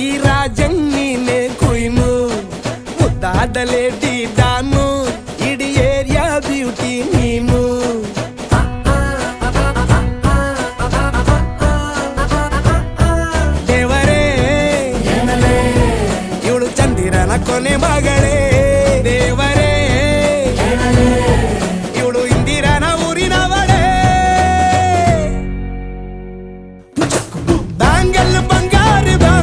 ఈ రాజన్ని నే కుయిను ముದ್ದಾడలేటి దాను ఇడి ఏరియా బ్యూటీ నీను. దేవరే ఇవుడు చందిరన కొనే మగడే.